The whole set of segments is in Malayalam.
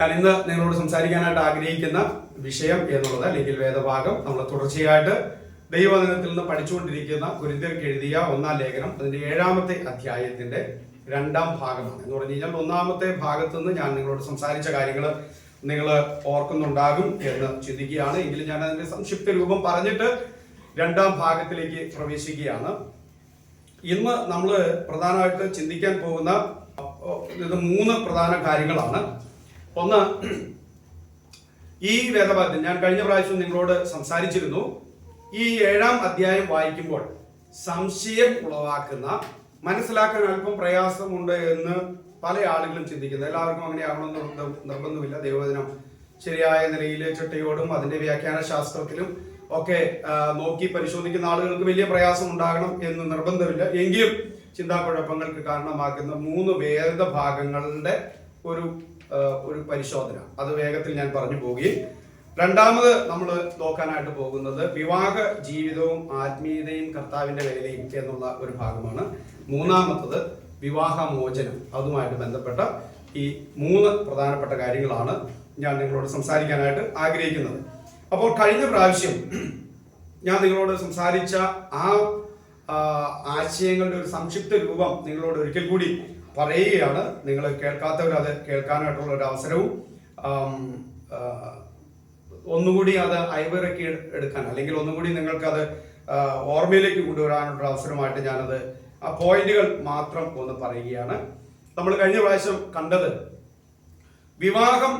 ഞാൻ ഇന്ന് നിങ്ങളോട് സംസാരിക്കാനായിട്ട് ആഗ്രഹിക്കുന്ന വിഷയം എന്നുള്ളത് അല്ലെങ്കിൽ വേദഭാഗം നമ്മൾ തുടർച്ചയായിട്ട് ദൈവവചനത്തിൽ നിന്ന് പഠിച്ചുകൊണ്ടിരിക്കുന്ന കുരിന്തിയർക്ക് എഴുതിയ ഒന്നാം ലേഖനം അതിന്റെ ഏഴാമത്തെ അധ്യായത്തിന്റെ രണ്ടാം ഭാഗമാണ്. എന്ന് പറഞ്ഞു കഴിഞ്ഞാൽ ഒന്നാമത്തെ ഭാഗത്ത് നിന്ന് ഞാൻ നിങ്ങളോട് സംസാരിച്ച കാര്യങ്ങൾ നിങ്ങൾ ഓർക്കുന്നുണ്ടാകും എന്ന് ചിന്തിക്കുകയാണ്. എങ്കിലും ഞാൻ അതിന്റെ സംക്ഷിപ്ത രൂപം പറഞ്ഞിട്ട് രണ്ടാം ഭാഗത്തിലേക്ക് പ്രവേശിക്കുകയാണ്. ഇന്ന് നമ്മൾ പ്രധാനമായിട്ട് ചിന്തിക്കാൻ പോകുന്ന ഇത് മൂന്ന് പ്രധാന കാര്യങ്ങളാണ്. ഒന്ന് ഈ വേദഭാഗത്തിൽ ഞാൻ കഴിഞ്ഞ പ്രാവശ്യം നിങ്ങളോട് സംസാരിച്ചിരുന്നു. ഈ ഏഴാം അധ്യായം വായിക്കുമ്പോൾ സംശയം ഉളവാക്കുന്ന മനസ്സിലാക്കാൻ അല്പം പ്രയാസമുണ്ട് എന്ന് പല ആളുകളും ചിന്തിക്കുന്നത് എല്ലാവർക്കും അങ്ങനെ ആകണമെന്ന് നിർബന്ധമില്ല. ദൈവവചനം ശരിയായ നിലയിൽ ചിട്ടയോടും അതിന്റെ വ്യാഖ്യാന ശാസ്ത്രത്തിലും ഒക്കെ നോക്കി പരിശോധിക്കുന്ന ആളുകൾക്ക് വലിയ പ്രയാസം ഉണ്ടാകണം എന്ന് നിർബന്ധമില്ല. എങ്കിലും ചിന്താ കുഴപ്പങ്ങൾക്ക് കാരണമാക്കുന്ന മൂന്ന് വേദഭാഗങ്ങളുടെ ഒരു ഒരു പരിശോധന. അത് വേഗത്തിൽ ഞാൻ പറഞ്ഞു പോവുകയും രണ്ടാമത് നമ്മൾ നോക്കാനായിട്ട് പോകുന്നത് വിവാഹ ജീവിതവും ആത്മീയതയും കർത്താവിന്റെ വേലയും എന്നുള്ള ഒരു ഭാഗമാണ്. മൂന്നാമത്തത് വിവാഹമോചനം. അതുമായിട്ട് ബന്ധപ്പെട്ട ഈ മൂന്ന് പ്രധാനപ്പെട്ട കാര്യങ്ങളാണ് ഞാൻ നിങ്ങളോട് സംസാരിക്കാനായിട്ട് ആഗ്രഹിക്കുന്നത്. അപ്പോൾ കഴിഞ്ഞ പ്രാവശ്യം ഞാൻ നിങ്ങളോട് സംസാരിച്ച ആ ആശയങ്ങളുടെ ഒരു സംക്ഷിപ്ത രൂപം നിങ്ങളോട് ഒരിക്കൽ കൂടി പറയുകയാണ്. നിങ്ങൾ കേൾക്കാത്തവർ അത് കേൾക്കാനായിട്ടുള്ള ഒരു അവസരവും ഒന്നുകൂടി അത് അയവിറക്കി എടുക്കാൻ അല്ലെങ്കിൽ ഒന്നുകൂടി നിങ്ങൾക്കത് ഓർമ്മയിലേക്ക് കൊണ്ടുവരാനുള്ള അവസരമായിട്ട് ഞാനത് ആ പോയിന്റുകൾ മാത്രം ഒന്ന് പറയുകയാണ്. നമ്മൾ കഴിഞ്ഞ പ്രാവശ്യം കണ്ടത് വിവാഹം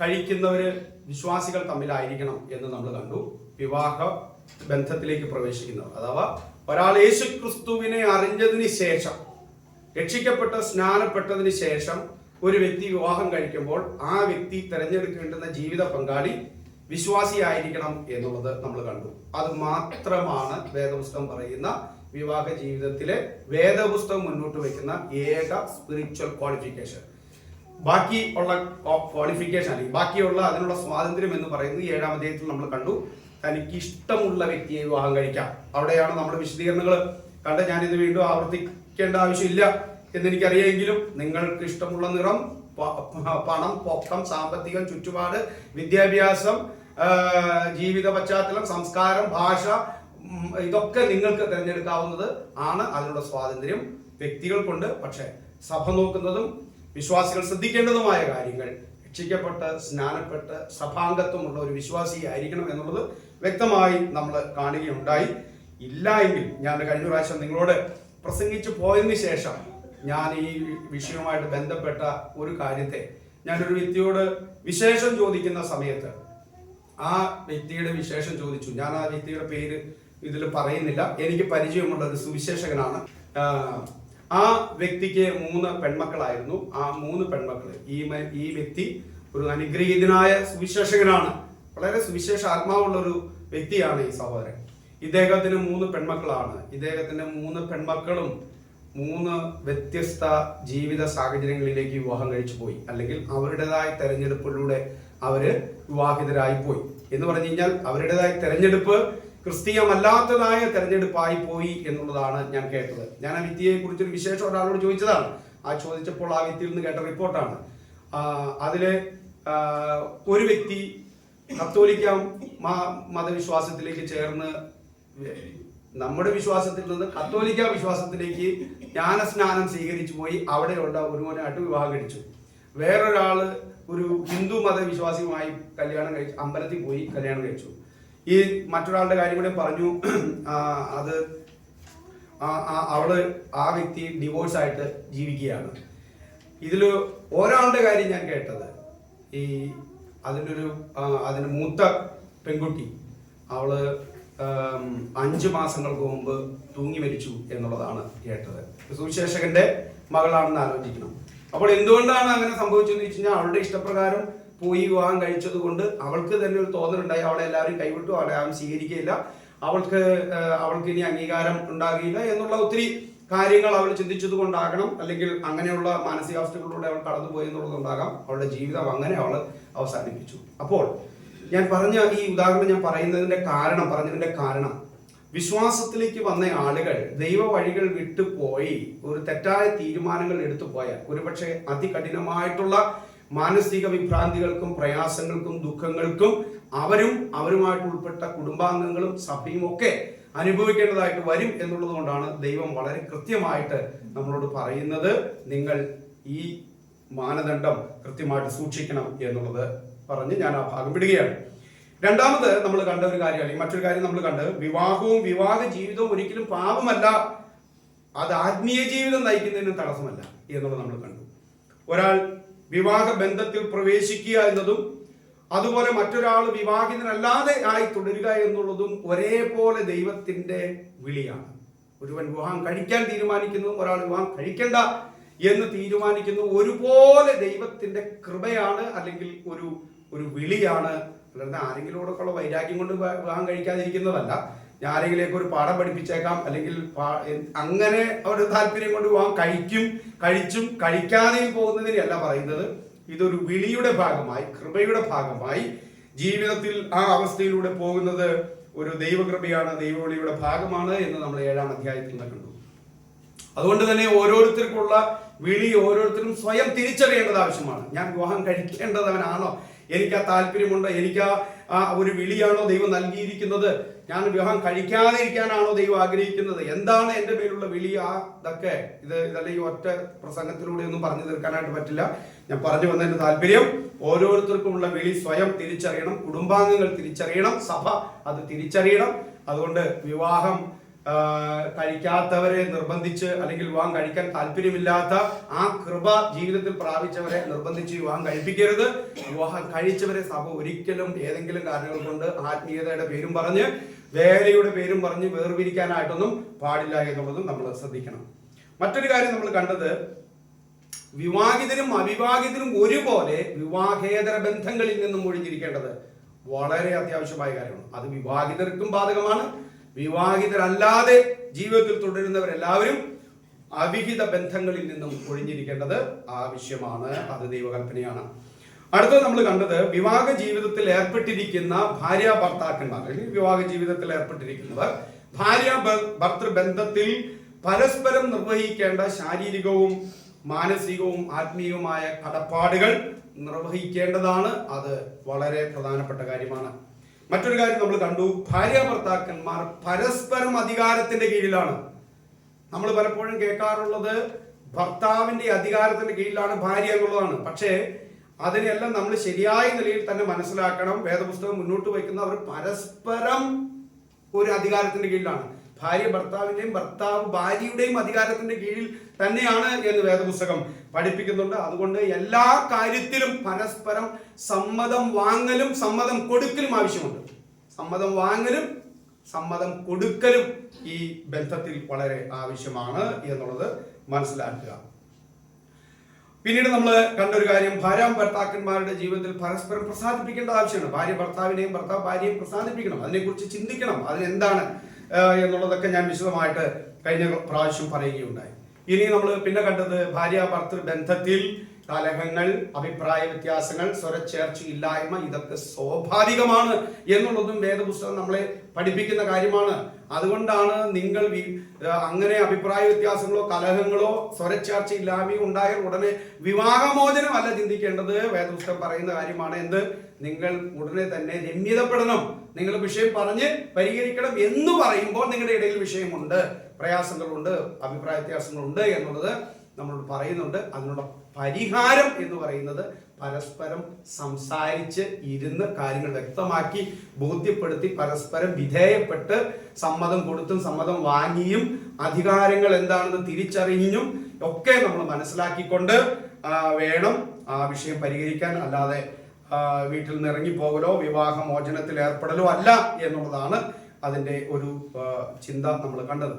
കഴിക്കുന്നവര് വിശ്വാസികൾ തമ്മിലായിരിക്കണം എന്ന് നമ്മൾ കണ്ടു. വിവാഹ ബന്ധത്തിലേക്ക് പ്രവേശിക്കുന്നവർ അഥവാ ഒരാൾ യേശു ക്രിസ്തുവിനെ അറിഞ്ഞതിന് ശേഷം രക്ഷിക്കപ്പെട്ട് സ്നാനപ്പെട്ടതിന് ശേഷം ഒരു വ്യക്തി വിവാഹം കഴിക്കുമ്പോൾ ആ വ്യക്തി തിരഞ്ഞെടുക്കേണ്ടുന്ന ജീവിത പങ്കാളി വിശ്വാസിയായിരിക്കണം എന്നുള്ളത് നമ്മൾ കണ്ടു. അത് മാത്രമാണ് വേദപുസ്തകം പറയുന്ന വിവാഹ ജീവിതത്തിലെ വേദപുസ്തകം മുന്നോട്ട് വയ്ക്കുന്ന ഏക സ്പിരിച്വൽ ക്വാളിഫിക്കേഷൻ ബാക്കി ഉള്ള ക്വാളിഫിക്കേഷൻ അല്ലെങ്കിൽ ബാക്കിയുള്ള അതിനുള്ള സ്വാതന്ത്ര്യം എന്ന് പറയുന്നത് ഏഴാം അധ്യായത്തിൽ നമ്മൾ കണ്ടു. തനിക്ക് ഇഷ്ടമുള്ള വ്യക്തിയെ വിവാഹം കഴിക്കാം. അവിടെയാണ് നമ്മുടെ വിശദീകരണങ്ങൾ കണ്ട് ഞാനിത് വീണ്ടും ആവർത്തിക്കേണ്ട ആവശ്യമില്ല എന്ന് എനിക്കറിയാമെങ്കിലും നിങ്ങൾക്ക് ഇഷ്ടമുള്ള നിറം പണം പൊക്കം സാമ്പത്തികം ചുറ്റുപാട് വിദ്യാഭ്യാസം ജീവിത പശ്ചാത്തലം സംസ്കാരം ഭാഷ ഇതൊക്കെ നിങ്ങൾക്ക് തിരഞ്ഞെടുക്കാവുന്നത് ആണ് അതിനുള്ള സ്വാതന്ത്ര്യം വ്യക്തികൾക്കുണ്ട്. പക്ഷേ സഭ നോക്കുന്നതും വിശ്വാസികൾ ശ്രദ്ധിക്കേണ്ടതുമായ കാര്യങ്ങൾ രക്ഷിക്കപ്പെട്ട് സ്നാനപ്പെട്ട് സഭാംഗത്വമുള്ള ഒരു വിശ്വാസി ആയിരിക്കണം എന്നുള്ളത് വ്യക്തമായി നമ്മൾ കാണുകയുണ്ടായി. ഇല്ല എങ്കിൽ ഞാൻ കഴിഞ്ഞ പ്രാവശ്യം നിങ്ങളോട് പ്രസംഗിച്ചു പോയതിന് ശേഷം ഞാൻ ഈ വിഷയവുമായിട്ട് ബന്ധപ്പെട്ട ഒരു കാര്യത്തെ ഞാനൊരു വ്യക്തിയോട് വിശേഷം ചോദിക്കുന്ന സമയത്ത് ആ വ്യക്തിയുടെ വിശേഷം ചോദിച്ചു. ഞാൻ ആ വ്യക്തിയുടെ പേര് ഇതിൽ പറയുന്നില്ല. എനിക്ക് പരിചയമുള്ള ഒരു സുവിശേഷകനാണ്. ആ വ്യക്തിക്ക് മൂന്ന് പെൺമക്കളായിരുന്നു. ആ മൂന്ന് പെൺമക്കൾ ഈ ഈ വ്യക്തി ഒരു അനുഗ്രഹീതനായ സുവിശേഷകനാണ്. വളരെ സുവിശേഷ ആത്മാവുള്ള ഒരു വ്യക്തിയാണ് ഈ സഹോദരൻ. ഇദ്ദേഹത്തിന് മൂന്ന് പെൺമക്കളാണ്. ഇദ്ദേഹത്തിന്റെ മൂന്ന് പെൺമക്കളും മൂന്ന് വ്യത്യസ്ത ജീവിത സാഹചര്യങ്ങളിലേക്ക് വിവാഹം കഴിച്ചു പോയി. അല്ലെങ്കിൽ അവരുടേതായ തെരഞ്ഞെടുപ്പിലൂടെ അവർ വിവാഹിതരായി പോയി. എന്ന് പറഞ്ഞു കഴിഞ്ഞാൽ അവരുടേതായ തെരഞ്ഞെടുപ്പ് ക്രിസ്തീയമല്ലാത്തതായ തെരഞ്ഞെടുപ്പായി പോയി എന്നുള്ളതാണ് ഞാൻ കേട്ടത്. ഞാൻ ആ വിദ്യയെ കുറിച്ചൊരു വിശേഷം ഒരാളോട് ചോദിച്ചതാണ്. ആ ചോദിച്ചപ്പോൾ ആ വ്യക്തിയിൽ നിന്ന് കേട്ട റിപ്പോർട്ടാണ്. അതിലെ ഒരു വ്യക്തി കത്തോലിക്ക മതവിശ്വാസത്തിലേക്ക് ചേർന്ന് നമ്മുടെ വിശ്വാസത്തിൽ നിന്ന് കത്തോലിക്ക വിശ്വാസത്തിലേക്ക് ജ്ഞാനസ്നാനം സ്വീകരിച്ചു പോയി. അവിടെയുള്ള ഒരുവനായിട്ട് വിവാഹം കഴിച്ചു. വേറൊരാൾ ഒരു ഹിന്ദു മതവിശ്വാസിയുമായി കല്യാണം കഴിച്ചു അമ്പലത്തിൽ പോയി കല്യാണം കഴിച്ചു. ഈ മറ്റൊരാളുടെ കാര്യം കൂടെ പറഞ്ഞു. അത് അവൾ ആ വ്യക്തി ഡിവോഴ്സ് ആയിട്ട് ജീവിക്കുകയാണ്. ഇതിൽ ഒരാളുടെ കാര്യം ഞാൻ കേട്ടത്. ഈ അതിനൊരു അതിന് മൂത്ത പെൺകുട്ടി. അവൾ അഞ്ച് മാസങ്ങൾക്ക് മുമ്പ് തൂങ്ങി മരിച്ചു എന്നുള്ളതാണ് കേട്ടത്. സുവിശേഷകന്റെ മകളാണെന്ന് ആലോചിക്കണം. അപ്പോൾ എന്തുകൊണ്ടാണ് അങ്ങനെ സംഭവിച്ചതെന്ന് വെച്ച് കഴിഞ്ഞാൽ അവളുടെ ഇഷ്ടപ്രകാരം പോയി വിവാഹം കഴിച്ചത് കൊണ്ട് അവൾക്ക് തന്നെ ഒരു തോന്നലുണ്ടായി. അവളെ എല്ലാവരും കൈവിട്ടു അവളെ ആരും സ്വീകരിക്കുകയില്ല. അവൾക്ക് അവൾക്ക് ഇനി അംഗീകാരം ഉണ്ടാകില്ല എന്നുള്ള ഒത്തിരി കാര്യങ്ങൾ അവൾ ചിന്തിച്ചത് കൊണ്ടാകണം. അല്ലെങ്കിൽ അങ്ങനെയുള്ള മാനസികാവസ്ഥകളിലൂടെ അവൾ കടന്നുപോയി എന്നുള്ളതുണ്ടാകാം അവളുടെ ജീവിതം അങ്ങനെ അവൾ അവസാനിപ്പിച്ചു. അപ്പോൾ ഞാൻ പറഞ്ഞ ഈ ഉദാഹരണം ഞാൻ പറയുന്നതിന്റെ കാരണം പറഞ്ഞതിന്റെ കാരണം. വിശ്വാസത്തിലേക്ക് വന്ന ആളുകൾ ദൈവ വഴികൾ വിട്ടുപോയി ഒരു തെറ്റായ തീരുമാനങ്ങൾ എടുത്തു പോയാൽ ഒരുപക്ഷെ അതികഠിനമായിട്ടുള്ള മാനസിക വിഭ്രാന്തികൾക്കും പ്രയാസങ്ങൾക്കും ദുഃഖങ്ങൾക്കും അവരും അവരുമായിട്ട് ഉൾപ്പെട്ട കുടുംബാംഗങ്ങളും സഭയും ഒക്കെ അനുഭവിക്കേണ്ടതായിട്ട് വരും എന്നുള്ളത് കൊണ്ടാണ് ദൈവം വളരെ കൃത്യമായിട്ട് നമ്മളോട് പറയുന്നത്. നിങ്ങൾ ഈ മാനദണ്ഡം കൃത്യമായിട്ട് സൂക്ഷിക്കണം എന്നുള്ളത്. പറഞ്ഞ് ഞാൻ ആ ഭാഗം വിടുകയാണ്. രണ്ടാമത് നമ്മൾ കണ്ട ഒരു കാര്യം അല്ലെങ്കിൽ മറ്റൊരു കാര്യം നമ്മൾ കണ്ട്. വിവാഹവും വിവാഹ ജീവിതവും ഒരിക്കലും പാപമല്ല. അത് ആത്മീയ ജീവിതം നയിക്കുന്നതിന് തടസ്സമല്ല എന്നുള്ളത് നമ്മൾ കണ്ടു. ഒരാൾ വിവാഹ ബന്ധത്തിൽ പ്രവേശിക്കുക എന്നതും അതുപോലെ മറ്റൊരാൾ വിവാഹിതനല്ലാതെ ആയി തുടരുക എന്നുള്ളതും ഒരേപോലെ ദൈവത്തിന്റെ വിളിയാണ്. ഒരുവൻ വിവാഹം കഴിക്കാൻ തീരുമാനിക്കുന്നതും ഒരാൾ വിവാഹം കഴിക്കണ്ട എന്ന് തീരുമാനിക്കുന്ന ഒരുപോലെ ദൈവത്തിന്റെ കൃപയാണ് അല്ലെങ്കിൽ ഒരു ഒരു വിളിയാണ്. അല്ലാതെ ആരെങ്കിലോടൊക്കെയുള്ള വൈരാഗ്യം കൊണ്ട് വിവാ- വിവാഹം കഴിക്കാതിരിക്കുന്നതല്ല. ഞാൻ ആരെങ്കിലേക്ക് ഒരു പാഠം പഠിപ്പിച്ചേക്കാം. അല്ലെങ്കിൽ അങ്ങനെ ഒരു താല്പര്യം കൊണ്ട് വിവാഹം കഴിക്കും കഴിച്ചും കഴിക്കാതെയും പോകുന്നതിനെയല്ല പറയുന്നത്. ഇതൊരു വിളിയുടെ ഭാഗമായി കൃപയുടെ ഭാഗമായി ജീവിതത്തിൽ ആ അവസ്ഥയിലൂടെ പോകുന്നത് ഒരു ദൈവകൃപയാണ് ദൈവവിളിയുടെ ഭാഗമാണ് എന്ന് നമ്മൾ ഏഴാം അധ്യായത്തിൽ നിന്ന് കണ്ടു. അതുകൊണ്ട് തന്നെ ഓരോരുത്തർക്കുള്ള വിളി ഓരോരുത്തരും സ്വയം തിരിച്ചറിയേണ്ടത് ആവശ്യമാണ്. ഞാൻ വിവാഹം കഴിക്കേണ്ടതവനാണോ? എനിക്ക് ആ താല്പര്യമുണ്ടോ? എനിക്ക് ആ ഒരു വിളിയാണോ ദൈവം നൽകിയിരിക്കുന്നത്? ഞാൻ വിവാഹം കഴിക്കാതിരിക്കാനാണോ ദൈവം ആഗ്രഹിക്കുന്നത്? എന്താണ് എന്റെ മേലുള്ള വിളി? ആ ഇതൊക്കെ ഇത് ഇതല്ല ഈ ഒറ്റ പ്രസംഗത്തിലൂടെ ഒന്നും പറഞ്ഞു തീർക്കാനായിട്ട് പറ്റില്ല. ഞാൻ പറഞ്ഞു വന്നതിന്റെ താല്പര്യം ഓരോരുത്തർക്കുമുള്ള വിളി സ്വയം തിരിച്ചറിയണം കുടുംബാംഗങ്ങൾ തിരിച്ചറിയണം സഭ അത് തിരിച്ചറിയണം. അതുകൊണ്ട് വിവാഹം കഴിക്കാത്തവരെ നിർബന്ധിച്ച് അല്ലെങ്കിൽ വിവാഹം കഴിക്കാൻ താല്പര്യമില്ലാത്ത ആ കൃപ ജീവിതത്തിൽ പ്രാപിച്ചവരെ നിർബന്ധിച്ച് വിവാഹം കഴിപ്പിക്കരുത്. വിവാഹം കഴിച്ചവരെ സഭ ഒരിക്കലും ഏതെങ്കിലും കാരണങ്ങൾ കൊണ്ട് ആത്മീയതയുടെ പേരും പറഞ്ഞ് വേലയുടെ പേരും പറഞ്ഞ് വേർപിരിക്കാനായിട്ടൊന്നും പാടില്ല എന്നുള്ളതും നമ്മൾ ശ്രദ്ധിക്കണം. മറ്റൊരു കാര്യം നമ്മൾ കണ്ടത് വിവാഹിതരും അവിവാഹിതരും ഒരുപോലെ വിവാഹേതര ബന്ധങ്ങളിൽ നിന്നും ഒഴിഞ്ഞിരിക്കേണ്ടത് വളരെ അത്യാവശ്യമായ കാര്യമാണ്. അത് വിവാഹിതർക്കും ബാധകമാണ് വിവാഹിതരല്ലാതെ ജീവിതത്തിൽ തുടരുന്നവരെല്ലാവരും അവിഹിത ബന്ധങ്ങളിൽ നിന്നും ഒഴിഞ്ഞിരിക്കേണ്ടത് ആവശ്യമാണ്. അത് ദൈവകൽപ്പനയാണ്. അടുത്തത് നമ്മൾ കണ്ടത് വിവാഹ ജീവിതത്തിൽ ഏർപ്പെട്ടിരിക്കുന്ന ഭാര്യ ഭർത്താക്കന്മാർ അല്ലെങ്കിൽ വിവാഹ ജീവിതത്തിൽ ഏർപ്പെട്ടിരിക്കുന്നവർ ഭാര്യ ഭർത്തൃബന്ധത്തിൽ ഭർത്തൃ ബന്ധത്തിൽ പരസ്പരം നിർവഹിക്കേണ്ട ശാരീരികവും മാനസികവും ആത്മീയവുമായ കടപ്പാടുകൾ നിർവഹിക്കേണ്ടതാണ്. അത് വളരെ പ്രധാനപ്പെട്ട കാര്യമാണ്. മറ്റൊരു കാര്യം നമ്മൾ കണ്ടു. ഭാര്യ ഭർത്താക്കന്മാർ പരസ്പരം അധികാരത്തിന്റെ കീഴിലാണ്. നമ്മൾ പലപ്പോഴും കേൾക്കാറുള്ളത് ഭർത്താവിന്റെ അധികാരത്തിന്റെ കീഴിലാണ് ഭാര്യ എന്നുള്ളതാണ്. പക്ഷേ അതിനെല്ലാം നമ്മൾ ശരിയായ നിലയിൽ തന്നെ മനസ്സിലാക്കണം. വേദപുസ്തകം മുന്നോട്ട് വയ്ക്കുന്ന അവർ പരസ്പരം ഒരു അധികാരത്തിന്റെ കീഴിലാണ്. ഭാര്യ ഭർത്താവിന്റെയും ഭർത്താവ് ഭാര്യയുടെയും അധികാരത്തിന്റെ കീഴിൽ തന്നെയാണ് എന്ന് വേദപുസ്തകം പഠിപ്പിക്കുന്നുണ്ട്. അതുകൊണ്ട് എല്ലാ കാര്യത്തിലും പരസ്പരം സമ്മതം വാങ്ങലും സമ്മതം കൊടുക്കലും ആവശ്യമുണ്ട്. സമ്മതം വാങ്ങലും സമ്മതം കൊടുക്കലും ഈ ബന്ധത്തിൽ വളരെ ആവശ്യമാണ് എന്നുള്ളത് മനസ്സിലാക്കുക. പിന്നീട് നമ്മൾ കണ്ടൊരു കാര്യം ഭാര്യ ഭർത്താക്കന്മാരുടെ ജീവിതത്തിൽ പരസ്പരം പ്രസാദിപ്പിക്കേണ്ട ആവശ്യമാണ്. ഭാര്യ ഭർത്താവിനെയും ഭർത്താവ് ഭാര്യയും പ്രസാദിപ്പിക്കണം അതിനെക്കുറിച്ച് ചിന്തിക്കണം അതിനെന്താണ് എന്നുള്ളതൊക്കെ ഞാൻ വിശദമായിട്ട് കഴിഞ്ഞ പ്രാവശ്യം പറയുകയുണ്ടായി. ഇനി നമ്മൾ പിന്നെ കണ്ടത് ഭാര്യ ഭർത്തൃ ബന്ധത്തിൽ കലഹങ്ങൾ അഭിപ്രായ വ്യത്യാസങ്ങൾ സ്വരച്ചേർച്ച ഇല്ലായ്മ ഇതൊക്കെ സ്വാഭാവികമാണ് എന്നുള്ളതും വേദപുസ്തകം നമ്മളെ പഠിപ്പിക്കുന്ന കാര്യമാണ്. അതുകൊണ്ടാണ് നിങ്ങൾ അങ്ങനെ അഭിപ്രായ വ്യത്യാസങ്ങളോ കലഹങ്ങളോ സ്വരച്ചേർച്ച ഇല്ലായ്മയോ ഉണ്ടായ ഉടനെ വിവാഹമോചനം അല്ല ചിന്തിക്കേണ്ടത്. വേദപുസ്തകം പറയുന്ന കാര്യമാണ് എന്ത്? നിങ്ങൾ ഉടനെ തന്നെ രമ്യതപ്പെടണം. നിങ്ങൾ വിഷയം പറഞ്ഞ് പരിഹരിക്കണം എന്ന് പറയുമ്പോൾ നിങ്ങളുടെ ഇടയിൽ വിഷയമുണ്ട്. പ്രയാസങ്ങളുണ്ട് അഭിപ്രായ വ്യത്യാസങ്ങളുണ്ട് എന്നുള്ളത് നമ്മൾ പറയുന്നുണ്ട്. അതിനുള്ള പരിഹാരം എന്ന് പറയുന്നത് പരസ്പരം സംസാരിച്ച് ഇരുന്ന് കാര്യങ്ങൾ വ്യക്തമാക്കി ബോധ്യപ്പെടുത്തി പരസ്പരം വിധേയപ്പെട്ട് സമ്മതം കൊടുത്തും സമ്മതം വാങ്ങിയും അധികാരങ്ങൾ എന്താണെന്ന് തിരിച്ചറിഞ്ഞും ഒക്കെ നമ്മൾ മനസ്സിലാക്കിക്കൊണ്ട് വേണം ആ വിഷയം പരിഹരിക്കാൻ. അല്ലാതെ വീട്ടിൽ നിന്ന് ഇറങ്ങിപ്പോകലോ വിവാഹമോചനത്തിൽ ഏർപ്പെടലോ അല്ല എന്നുള്ളതാണ് അതിന്റെ ഒരു ചിന്ത നമ്മൾ കണ്ടത്.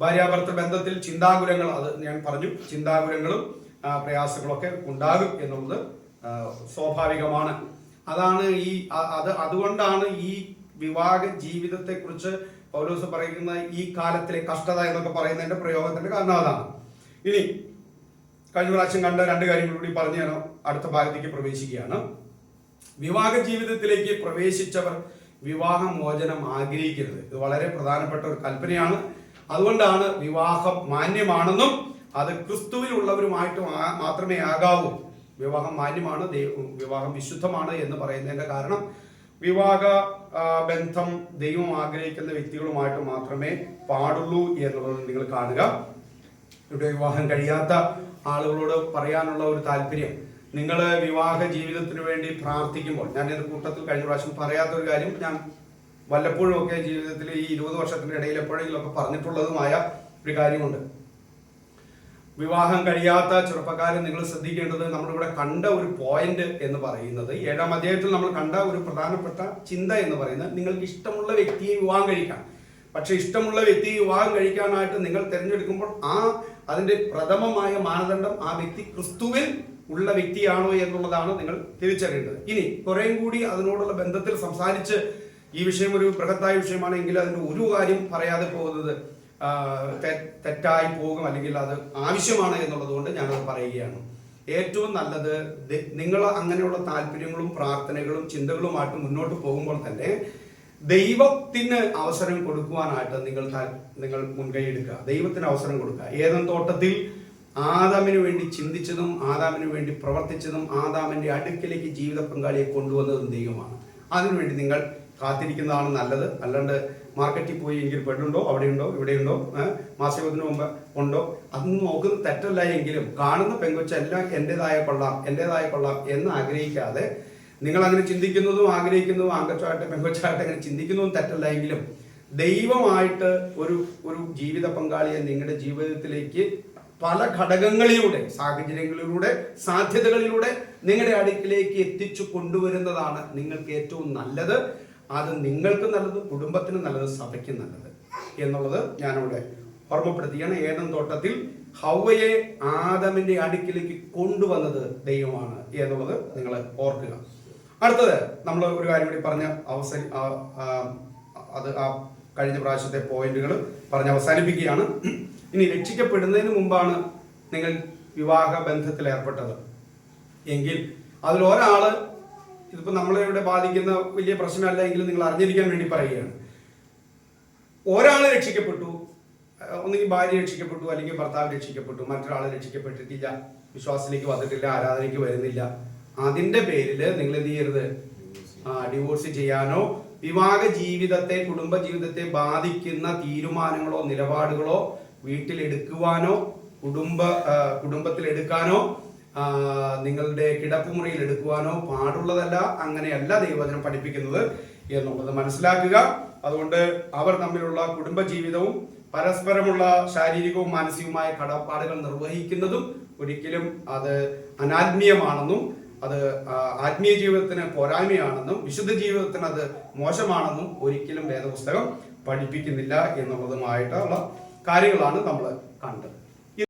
ഭാര്യാഭർത്തൃ ബന്ധത്തിൽ ചിന്താകുലങ്ങൾ അത് ഞാൻ പറഞ്ഞു ചിന്താകുലങ്ങളും പ്രയാസങ്ങളൊക്കെ ഉണ്ടാകും എന്നുള്ളത് സ്വാഭാവികമാണ്. അതാണ് ഈ അത് അതുകൊണ്ടാണ് ഈ വിവാഹ ജീവിതത്തെ കുറിച്ച് പൗലോസ് പറയുന്ന ഈ കാലത്തിലെ കഷ്ടത എന്നൊക്കെ പറയുന്നതിന്റെ പ്രയോഗത്തിന്റെ കാരണം അതാണ്. ഇനി കഴിഞ്ഞ പ്രാവശ്യം കണ്ട രണ്ട് കാര്യങ്ങൾ കൂടി പറഞ്ഞു ഞാൻ അടുത്ത ഭാഗത്തേക്ക് പ്രവേശിക്കുകയാണ്. വിവാഹ ജീവിതത്തിലേക്ക് പ്രവേശിച്ചവർ വിവാഹ മോചനം ആഗ്രഹിക്കരുത്. ഇത് വളരെ പ്രധാനപ്പെട്ട ഒരു കൽപ്പനയാണ്. അതുകൊണ്ടാണ് വിവാഹം മാന്യമാണെന്നും അത് ക്രിസ്തുവിലുള്ളവരുമായിട്ട് മാത്രമേ ആകാവൂ. വിവാഹം മാന്യമാണ് വിവാഹം വിശുദ്ധമാണ് എന്ന് പറയുന്നതിന്റെ കാരണം വിവാഹ ബന്ധം ദൈവം ആഗ്രഹിക്കുന്ന വ്യക്തികളുമായിട്ട് മാത്രമേ പാടുള്ളൂ എന്നുള്ളത് നിങ്ങൾ കാണുക. ഇവിടെ വിവാഹം കഴിയാത്ത ആളുകളോട് പറയാനുള്ള ഒരു താല്പര്യം. നിങ്ങൾ വിവാഹ ജീവിതത്തിന് വേണ്ടി പ്രാർത്ഥിക്കുമ്പോൾ ഞാൻ ഇത് കൂട്ടത്തിൽ കഴിഞ്ഞ പ്രാവശ്യം പറയാത്തൊരു കാര്യം ഞാൻ വല്ലപ്പോഴും ഒക്കെ ജീവിതത്തിൽ ഈ ഇരുപത് വർഷത്തിന്റെ ഇടയിൽ എപ്പോഴെങ്കിലും ഒക്കെ പറഞ്ഞിട്ടുള്ളതുമായ ഒരു കാര്യമുണ്ട്. വിവാഹം കഴിയാത്ത ചെറുപ്പക്കാരെ നിങ്ങൾ ശ്രദ്ധിക്കേണ്ടത് നമ്മളിവിടെ കണ്ട ഒരു പോയിന്റ് എന്ന് പറയുന്നത് ഏഴാം അധ്യായത്തിൽ നമ്മൾ കണ്ട ഒരു പ്രധാനപ്പെട്ട ചിന്ത എന്ന് പറയുന്നത് നിങ്ങൾക്ക് ഇഷ്ടമുള്ള വ്യക്തിയെ വിവാഹം കഴിക്കാം. പക്ഷെ ഇഷ്ടമുള്ള വ്യക്തി വിവാഹം കഴിക്കാനായിട്ട് നിങ്ങൾ തിരഞ്ഞെടുക്കുമ്പോൾ ആ അതിന്റെ പ്രഥമമായ മാനദണ്ഡം ആ വ്യക്തി ക്രിസ്തുവിൽ ഉള്ള വ്യക്തിയാണോ എന്നുള്ളതാണ് നിങ്ങൾ തിരിച്ചറിയേണ്ടത്. ഇനി കുറേയും കൂടി അതിനോടുള്ള ബന്ധത്തിൽ സംസാരിച്ച് ഈ വിഷയം ഒരു ബൃഹത്തായ വിഷയമാണെങ്കിൽ അതിന്റെ ഒരു കാര്യം പറയാതെ പോകുന്നത് തെറ്റായി പോകും അല്ലെങ്കിൽ അത് ആവശ്യമാണ് എന്നുള്ളത് കൊണ്ട് ഞാനത് പറയുകയാണ്. ഏറ്റവും നല്ലത് നിങ്ങൾ അങ്ങനെയുള്ള താല്പര്യങ്ങളും പ്രാർത്ഥനകളും ചിന്തകളുമായിട്ട് മുന്നോട്ട് പോകുമ്പോൾ തന്നെ ദൈവത്തിന് അവസരം കൊടുക്കുവാനായിട്ട് നിങ്ങൾ നിങ്ങൾ മുൻകൈ എടുക്കുക. ദൈവത്തിന് അവസരം കൊടുക്കുക. ഏതൻ തോട്ടത്തിൽ ആദാമിന് വേണ്ടി ചിന്തിച്ചതും ആദാമിന് വേണ്ടി പ്രവർത്തിച്ചതും ആദാമിന്റെ അടുക്കിലേക്ക് ജീവിത പങ്കാളിയെ കൊണ്ടുവന്നതും ദൈവമാണ്. അതിനുവേണ്ടി നിങ്ങൾ കാത്തിരിക്കുന്നതാണ് നല്ലത്. അല്ലാണ്ട് മാർക്കറ്റിൽ പോയി എങ്കിൽ പെണ്ണുണ്ടോ? അവിടെയുണ്ടോ? ഇവിടെയുണ്ടോ? മാസികത്തിന് മുമ്പ് ഉണ്ടോ? അതൊന്നും നോക്കുന്നത് തെറ്റല്ല എങ്കിലും കാണുന്ന പെങ്കൊച്ചെല്ലാം എന്റെതായ കൊള്ളാം എന്റെതായ കൊള്ളാം എന്ന് ആഗ്രഹിക്കാതെ നിങ്ങൾ അങ്ങനെ ചിന്തിക്കുന്നതും ആഗ്രഹിക്കുന്നതും ആങ്കച്ചായിട്ട് പെങ്കൊച്ചായിട്ട് അങ്ങനെ ചിന്തിക്കുന്നതും തെറ്റല്ല എങ്കിലും ദൈവമായിട്ട് ഒരു ഒരു ജീവിത പങ്കാളിയെ നിങ്ങളുടെ ജീവിതത്തിലേക്ക് പല ഘടകങ്ങളിലൂടെ സാഹചര്യങ്ങളിലൂടെ സാധ്യതകളിലൂടെ നിങ്ങളുടെ അടുക്കിലേക്ക് എത്തിച്ചു കൊണ്ടുവരുന്നതാണ് നിങ്ങൾക്ക് ഏറ്റവും നല്ലത്. അത് നിങ്ങൾക്ക് നല്ലത് കുടുംബത്തിന് നല്ലത് സഭയ്ക്ക് നല്ലത് എന്നുള്ളത് ഞാനിവിടെ ഓർമ്മപ്പെടുത്തിയാണ്. ഏതം തോട്ടത്തിൽ ഹൗവയെ ആദമിന്റെ അടുക്കിലേക്ക് കൊണ്ടുവന്നത് ദൈവമാണ് എന്നുള്ളത് നിങ്ങൾ ഓർക്കുക. അടുത്തത് നമ്മൾ ഒരു കാര്യം കൂടി പറഞ്ഞ അവസാന അത് ആ കഴിഞ്ഞ പ്രാവശ്യത്തെ പോയിന്റുകൾ പറഞ്ഞ് അവസാനിപ്പിക്കുകയാണ്. ഇനി രക്ഷിക്കപ്പെടുന്നതിന് മുമ്പാണ് നിങ്ങൾ വിവാഹ ബന്ധത്തിൽ ഏർപ്പെട്ടത്. എങ്കിൽ അതിൽ ഒരാൾ ഇതിപ്പോ നമ്മളെ ഇവിടെ ബാധിക്കുന്ന വലിയ പ്രശ്നമല്ല എങ്കിലും നിങ്ങൾ അറിഞ്ഞിരിക്കാൻ വേണ്ടി പറയുകയാണ്. ഒരാൾ രക്ഷിക്കപ്പെട്ടു ഒന്നുകിൽ ഭാര്യ രക്ഷിക്കപ്പെട്ടു അല്ലെങ്കിൽ ഭർത്താവ് രക്ഷിക്കപ്പെട്ടു മറ്റൊരാൾ രക്ഷിക്കപ്പെട്ടിട്ടില്ല വിശ്വാസത്തിലേക്ക് വന്നിട്ടില്ല ആരാധനയ്ക്ക് വരുന്നില്ല അതിന്റെ പേരിൽ നിങ്ങൾ എന്ത് ചെയ്യരുത് ഡിവോഴ്സ് ചെയ്യാനോ വിവാഹ ജീവിതത്തെ കുടുംബ ജീവിതത്തെ ബാധിക്കുന്ന തീരുമാനങ്ങളോ നിലപാടുകളോ വീട്ടിൽ എടുക്കുവാനോ കുടുംബ കുടുംബത്തിൽ എടുക്കാനോ നിങ്ങളുടെ നിങ്ങളുടെ കിടപ്പുമുറിയിൽ എടുക്കുവാനോ പാടുള്ളതല്ല അങ്ങനെയല്ല ദൈവവചനം പഠിപ്പിക്കുന്നത് എന്നുള്ളത് മനസ്സിലാക്കുക. അതുകൊണ്ട് അവർ തമ്മിലുള്ള കുടുംബ ജീവിതവും പരസ്പരമുള്ള ശാരീരികവും മാനസികവുമായ കടപ്പാടുകൾ നിർവഹിക്കുന്നതും ഒരിക്കലും അത് അനാത്മീയമാണെന്നും അത് ആത്മീയ ജീവിതത്തിന് പോരായ്മയാണെന്നും വിശുദ്ധ ജീവിതത്തിന് അത് മോശമാണെന്നും ഒരിക്കലും വേദപുസ്തകം പഠിപ്പിക്കുന്നില്ല എന്നുള്ളതുമായിട്ടുള്ള കാര്യങ്ങളാണ് നമ്മൾ കണ്ടത്.